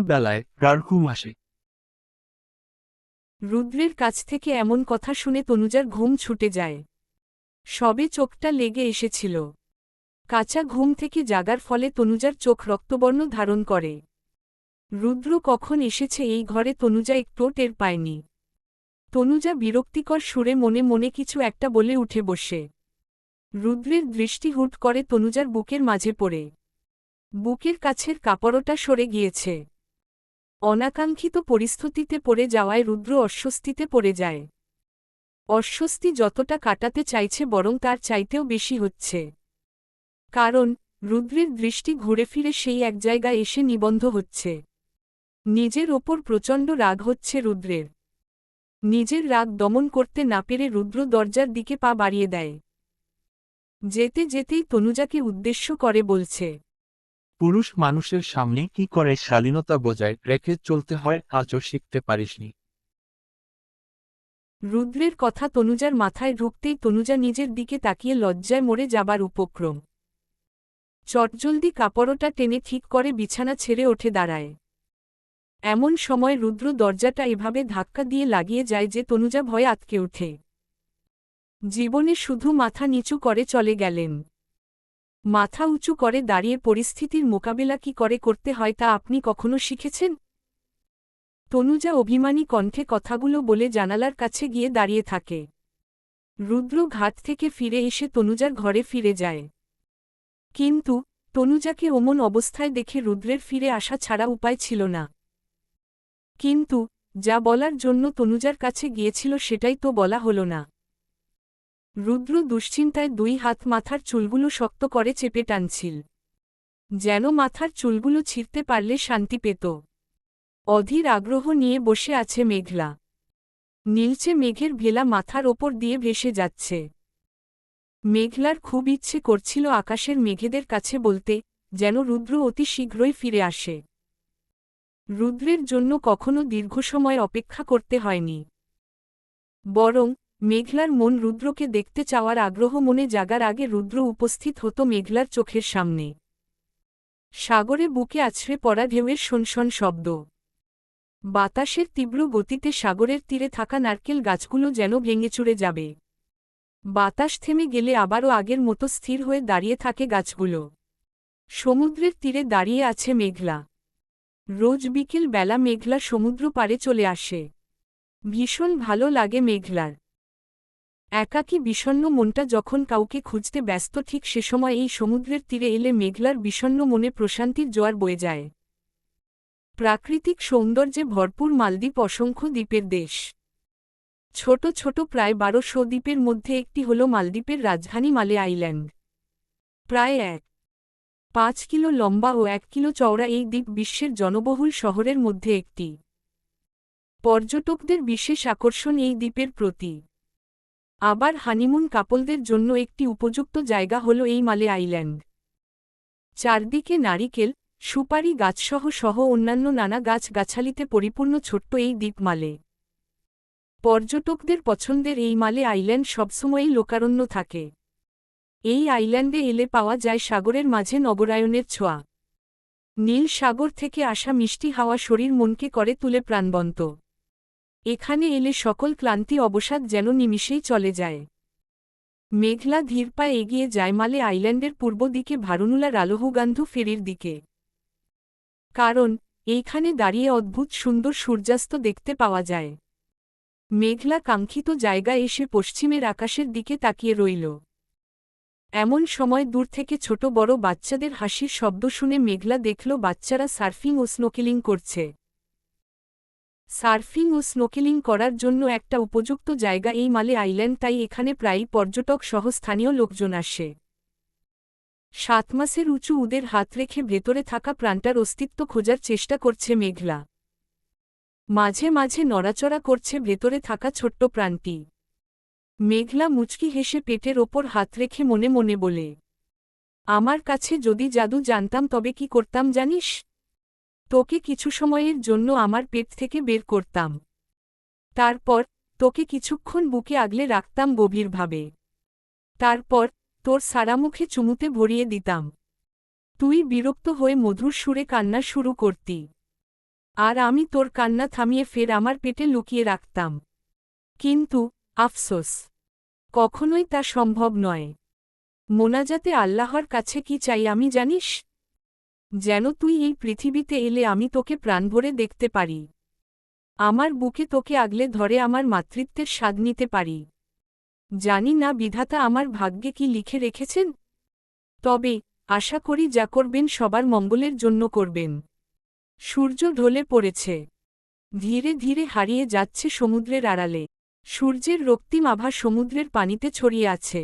বেলায় রার ঘুম আসে। রুদ্রের কাছ থেকে এমন কথা শুনে তনুজার ঘুম ছুটে যায়। সবে চোখটা লেগে এসেছিল। কাঁচা ঘুম থেকে জাগার ফলে তনুজার চোখ রক্তবর্ণ ধারণ করে। রুদ্র কখন এসেছে এই ঘরে তনুজা একটু টের পায়নি। তনুজা বিরক্তিকর সুরে মনে মনে কিছু একটা বলে উঠে বসে। রুদ্রের দৃষ্টি হুট করে তনুজার বুকের মাঝে পড়ে। বুকের কাছের কাপড়টা সরে গিয়েছে। অনাকাঙ্ক্ষিত পরিস্থিতিতে পড়ে যাওয়ায় রুদ্র অস্বস্তিতে পড়ে যায়। অস্বস্তি যতটা কাটাতে চাইছে বরং তার চাইতেও বেশি হচ্ছে। কারণ, রুদ্রের দৃষ্টি ঘুরে ফিরে সেই এক জায়গায় এসে নিবন্ধ হচ্ছে। নিজের ওপর প্রচণ্ড রাগ হচ্ছে রুদ্রের। নিজের রাগ দমন করতে না পেরে রুদ্র দরজার দিকে পা বাড়িয়ে দেয়। যেতে যেতেই তনুজাকে উদ্দেশ্য করে বলছে পুরুষ মানুষের সামনে কি করে শালীনতা বজায় রেখে চলতে হয়, আজও শিখতে পারিসনি। রুদ্রের কথা তনুজার মাথায় ঢুকতেই তনুজা নিজের দিকে তাকিয়ে লজ্জায় মরে যাবার উপক্রম। চটজলদি কাপড়টা টেনে ঠিক করে বিছানা ছেড়ে ওঠে দাঁড়ায়। এমন সময় রুদ্র দরজাটা এভাবে ধাক্কা দিয়ে লাগিয়ে যায় যে তনুজা ভয়ে আতকে ওঠে। জীবনে শুধু মাথা নিচু করে চলে গেলেন। মাথা উঁচু করে দাঁড়িয়ে পরিস্থিতির মোকাবেলা কি করে করতে হয় তা আপনি কখনো শিখেছেন? তনুজা অভিমানী কণ্ঠে কথাগুলো বলে জানালার কাছে গিয়ে দাঁড়িয়ে থাকে। রুদ্র ঘাট থেকে ফিরে এসে তনুজার ঘরে ফিরে যায়। কিন্তু তনুজাকে ওমন অবস্থায় দেখে রুদ্রের ফিরে আসা ছাড়া উপায় ছিল না। কিন্তু যা বলার জন্য তনুজার কাছে গিয়েছিল সেটাই তো বলা হল না। রুদ্র দুশ্চিন্তায় দুই হাত মাথার চুলগুলো শক্ত করে চেপে টানছিল। যেন মাথার চুলগুলো ছিঁড়তে পারলে শান্তি পেত। অধীর আগ্রহ নিয়ে বসে আছে মেঘলা। নীলচে মেঘের ভেলা মাথার ওপর দিয়ে ভেসে যাচ্ছে। মেঘলার খুব ইচ্ছে করছিল আকাশের মেঘেদের কাছে বলতে, যেন রুদ্র অতি শীঘ্রই ফিরে আসে। রুদ্রের জন্য কখনো দীর্ঘ সময় অপেক্ষা করতে হয়নি। বরং মেঘলার মন রুদ্রকে দেখতে চাওয়ার আগ্রহ মনে জাগার আগে রুদ্র উপস্থিত হতো মেঘলার চোখের সামনে। সাগরে বুকে আছড়ে পড়া ঢেউয়ের শনশন শব্দ। বাতাসের তীব্র গতিতে সাগরের তীরে থাকা নারকেল গাছগুলো যেন ভেঙে চুড়ে যাবে। বাতাস থেমে গেলে আবারও আগের মতো স্থির হয়ে দাঁড়িয়ে থাকে গাছগুলো। সমুদ্রের তীরে দাঁড়িয়ে আছে মেঘলা। রোজ বিকেল বেলা মেঘলা সমুদ্র পারে চলে আসে। ভীষণ ভালো লাগে মেঘলার। একাকী বিষণ্ন মনটা যখন কাউকে খুঁজতে ব্যস্ত ঠিক সে সময় এই সমুদ্রের তীরে এলে মেঘলার বিষণ্ন মনে প্রশান্তির জোয়ার বয়ে যায়। প্রাকৃতিক সৌন্দর্যে ভরপুর মালদ্বীপ অসংখ্য দ্বীপের দেশ। ছোট ছোট প্রায় বারোশো দ্বীপের মধ্যে একটি হল মালদ্বীপের রাজধানী মালে আইল্যান্ড। প্রায় এক, পাঁচ কিলো লম্বা ও এক কিলো চওড়া এই দ্বীপ বিশ্বের জনবহুল শহরের মধ্যে একটি। পর্যটকদের বিশেষ আকর্ষণ এই দ্বীপের প্রতি। আবার হানিমুন কাপলদের জন্য একটি উপযুক্ত জায়গা হল এই মালে আইল্যান্ড। চারদিকে নারিকেল, সুপারি গাছসহ সহ অন্যান্য নানা গাছ-গাছালিতে পরিপূর্ণ ছোট্ট এই দ্বীপ মালে। পর্যটকদের পছন্দের এই মালে আইল্যান্ড সবসময়ই লোকারণ্য থাকে। এই আইল্যান্ডে এলে পাওয়া যায় সাগরের মাঝে নগরায়নের ছোঁয়া। নীল সাগর থেকে আসা মিষ্টি হাওয়া শরীর মনকে করে তুলে প্রাণবন্ত। এখানে এলে সকল ক্লান্তি অবসাদ যেন নিমিষেই চলে যায়। মেঘলা ধীর পায়ে এগিয়ে যায় মালে আইল্যান্ডের পূর্ব দিকে ভারুনুলা রালহুগান্ধু ফেরির দিকে। কারণ, এইখানে দাঁড়িয়ে অদ্ভুত সুন্দর সূর্যাস্ত দেখতে পাওয়া যায়। মেঘলা কাঙ্ক্ষিত জায়গায় এসে পশ্চিমের আকাশের দিকে তাকিয়ে রইল। এমন সময় দূর থেকে ছোট বড় বাচ্চাদের হাসির শব্দ শুনে মেঘলা দেখল বাচ্চারা সার্ফিং ও স্নোকেলিং করছে। সার্ফিং ও স্নোকেলিং করার জন্য একটা উপযুক্ত জায়গা এই মালে আইল্যান্ড, তাই এখানে প্রায়ই পর্যটক সহ স্থানীয় লোকজন আসে। সাত মাসের উঁচু উদের হাত রেখে ভেতরে থাকা প্রাণটার অস্তিত্ব খোঁজার চেষ্টা করছে মেঘলা। মাঝে মাঝে নড়াচড়া করছে ভেতরে থাকা ছোট্ট প্রাণটি। মেঘলা মুচকি হেসে পেটের ওপর হাত রেখে মনে মনে বলে, আমার কাছে যদি জাদু জানতাম তবে কি করতাম জানিস? তোকে কিছু সময়ের জন্য আমার পেট থেকে বের করতাম। তারপর তোকে কিছুক্ষণ বুকে আগলে রাখতাম গভীরভাবে। তারপর তোর সারামুখে চুমুতে ভরিয়ে দিতাম। তুই বিরক্ত হয়ে মধুর সুরে কান্না শুরু করতি। আর আমি তোর কান্না থামিয়ে ফের আমার পেটে লুকিয়ে রাখতাম। কিন্তু, আফসোস, কখনোই তা সম্ভব নয়। মোনাজাতে আল্লাহর কাছে কি চাই আমি জানিস? যেন তুই এই পৃথিবীতে এলে আমি তোকে প্রাণভরে দেখতে পারি। আমার বুকে তোকে আগলে ধরে আমার মাতৃত্বের স্বাদ নিতে পারি। জানি না বিধাতা আমার ভাগ্যে কি লিখে রেখেছেন। তবে আশা করি যা করবেন সবার মঙ্গলের জন্য করবেন। সূর্য ঢলে পড়েছে। ধীরে ধীরে হারিয়ে যাচ্ছে সমুদ্রের আড়ালে। সূর্যের রক্তিম আভা সমুদ্রের পানিতে ছড়িয়ে আছে।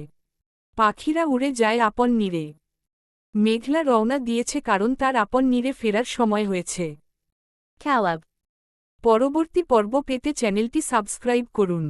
পাখিরা উড়ে যায় আপন নীরে। মেঘলা রওনা দিয়েছে কারণ তার আপন নীরে ফেরার সময় হয়েছে। খেলাব পরবর্তী পর্ব পেতে চ্যানেলটি সাবস্ক্রাইব করুন।